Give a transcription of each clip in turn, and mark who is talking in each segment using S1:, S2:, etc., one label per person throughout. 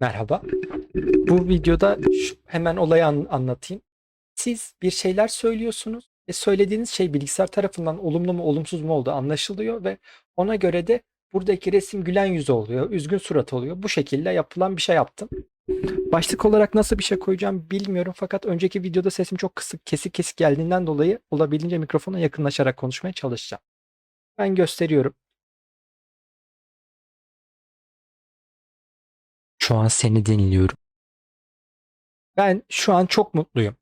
S1: Merhaba. Bu videoda şu- hemen olayı an- anlatayım. Siz bir şeyler söylüyorsunuz ve söylediğiniz şey bilgisayar tarafından olumlu mu olumsuz mu olduğu anlaşılıyor ve ona göre de buradaki resim gülen yüzü oluyor, üzgün surat oluyor. Bu şekilde yapılan bir şey yaptım. Başlık olarak nasıl bir şey koyacağım bilmiyorum fakat önceki videoda sesim çok kısık, kesik kesik geldiğinden dolayı olabildiğince mikrofona yakınlaşarak konuşmaya çalışacağım. Ben gösteriyorum.
S2: Şu an seni dinliyorum.
S1: Ben şu an çok mutluyum.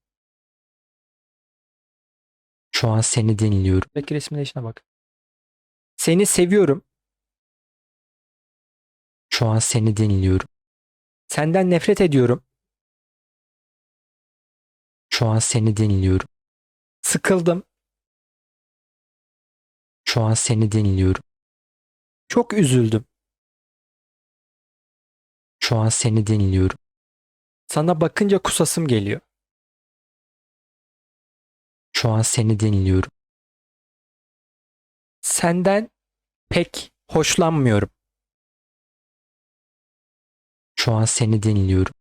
S2: Şu an seni dinliyorum.
S1: Belki resmin işine bak. Seni seviyorum.
S2: Şu an seni dinliyorum.
S1: Senden nefret ediyorum.
S2: Şu an seni dinliyorum.
S1: Sıkıldım.
S2: Şu an seni dinliyorum.
S1: Çok üzüldüm.
S2: Şu an seni dinliyorum.
S1: Sana bakınca kusasım geliyor.
S2: Şu an seni dinliyorum.
S1: Senden pek hoşlanmıyorum.
S2: Şu an seni dinliyorum.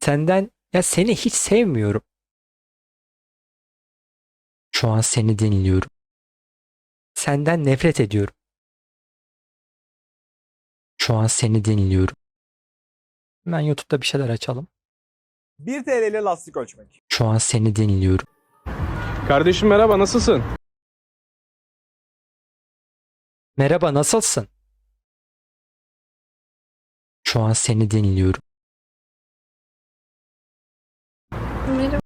S1: Senden ya seni hiç sevmiyorum.
S2: Şu an seni dinliyorum.
S1: Senden nefret ediyorum.
S2: Şu an seni dinliyorum.
S1: Hemen YouTube'da bir şeyler açalım.
S3: 1 TL ile lastik ölçmek.
S2: Şu an seni dinliyorum.
S4: Kardeşim merhaba nasılsın?
S1: Merhaba nasılsın?
S2: Şu an seni dinliyorum.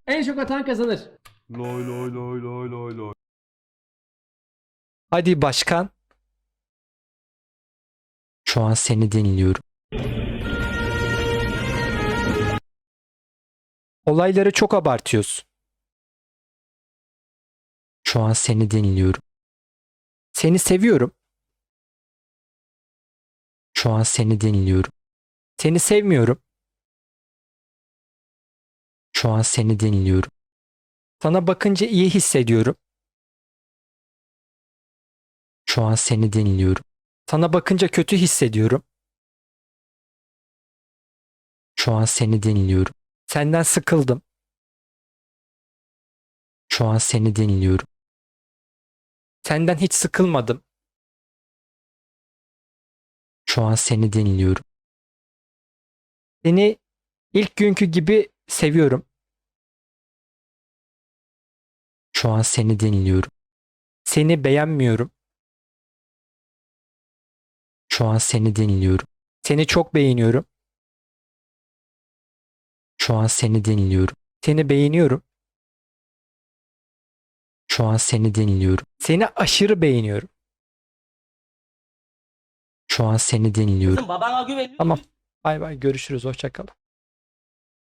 S5: En çok atan kazanır.
S4: Loy loy loy loy loy loy.
S1: Hadi başkan.
S2: Şu an seni dinliyorum.
S1: Olayları çok abartıyorsun.
S2: Şu an seni dinliyorum.
S1: Seni seviyorum.
S2: Şu an seni dinliyorum.
S1: Seni sevmiyorum.
S2: Şu an seni dinliyorum.
S1: Sana bakınca iyi hissediyorum.
S2: Şu an seni dinliyorum.
S1: Sana bakınca kötü hissediyorum.
S2: Şu an seni dinliyorum.
S1: Senden sıkıldım.
S2: Şu an seni dinliyorum.
S1: Senden hiç sıkılmadım.
S2: Şu an seni dinliyorum.
S1: Seni ilk günkü gibi seviyorum.
S2: Şu an seni dinliyorum.
S1: Seni beğenmiyorum.
S2: Şu an seni dinliyorum.
S1: Seni çok beğeniyorum.
S2: Şu an seni dinliyorum.
S1: Seni beğeniyorum.
S2: Şu an seni dinliyorum.
S1: Seni aşırı beğeniyorum.
S2: Şu an seni dinliyorum.
S5: Babana güveniyor
S1: Tamam. Bay bay görüşürüz. Hoşça kal.